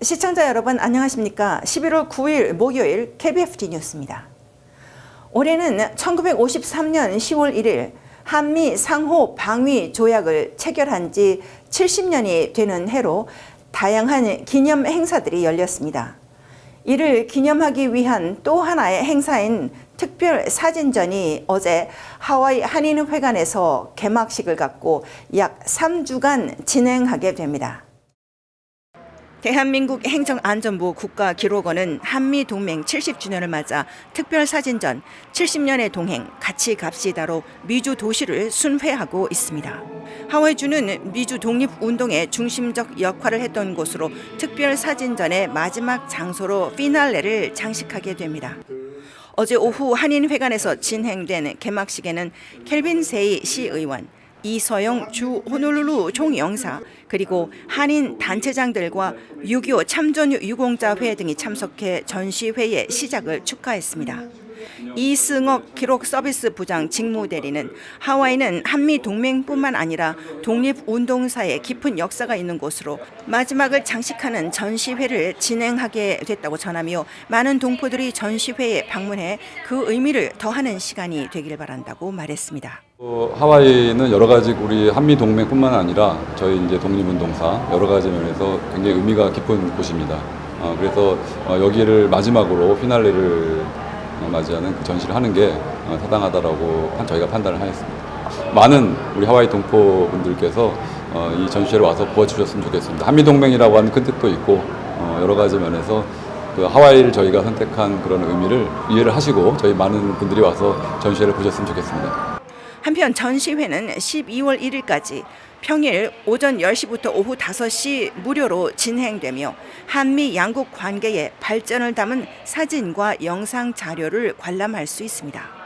시청자 여러분 안녕하십니까? 11월 9일 목요일 KBFT 뉴스입니다. 올해는 1953년 10월 1일 한미 상호 방위 조약을 체결한 지 70년이 되는 해로 다양한 기념 행사들이 열렸습니다. 이를 기념하기 위한 또 하나의 행사인 특별 사진전이 어제 하와이 한인회관에서 개막식을 갖고 약 3주간 진행하게 됩니다. 대한민국 행정안전부 국가기록원은 한미동맹 70주년을 맞아 특별사진전 70년의 동행 같이 갑시다로 미주 도시를 순회하고 있습니다. 하와이주는 미주 독립운동의 중심적 역할을 했던 곳으로 특별사진전의 마지막 장소로 피날레를 장식하게 됩니다. 어제 오후 한인회관에서 진행된 개막식에는 켈빈 세이 시의원, 이서영 주 호놀룰루 총영사 그리고 한인 단체장들과 6.25 참전 유공자회 등이 참석해 전시회의 시작을 축하했습니다. 이승옥 기록 서비스 부장 직무 대리는 하와이는 한미 동맹뿐만 아니라 독립운동사에 깊은 역사가 있는 곳으로 마지막을 장식하는 전시회를 진행하게 됐다고 전하며 많은 동포들이 전시회에 방문해 그 의미를 더하는 시간이 되길 바란다고 말했습니다. 어, 하와이는 여러 가지 우리 한미 동맹뿐만 아니라 저희 이제 독립운동사 여러 가지 면에서 굉장히 의미가 깊은 곳입니다. 어, 그래서 어, 여기를 마지막으로 피날레를 어, 맞이하는 그 전시를 하는 게 어, 타당하다라고 판- 저희가 판단을 하였습니다. 많은 우리 하와이 동포 분들께서 어, 이 전시회를 와서 보아주셨으면 좋겠습니다. 한미 동맹이라고 하는 큰 뜻도 있고 어, 여러 가지 면에서 그 하와이를 저희가 선택한 그런 의미를 이해를 하시고 저희 많은 분들이 와서 전시회를 보셨으면 좋겠습니다. 한편 전시회는 12월 1일까지 평일 오전 10시부터 오후 5시 무료로 진행되며 한미 양국 관계의 발전을 담은 사진과 영상 자료를 관람할 수 있습니다.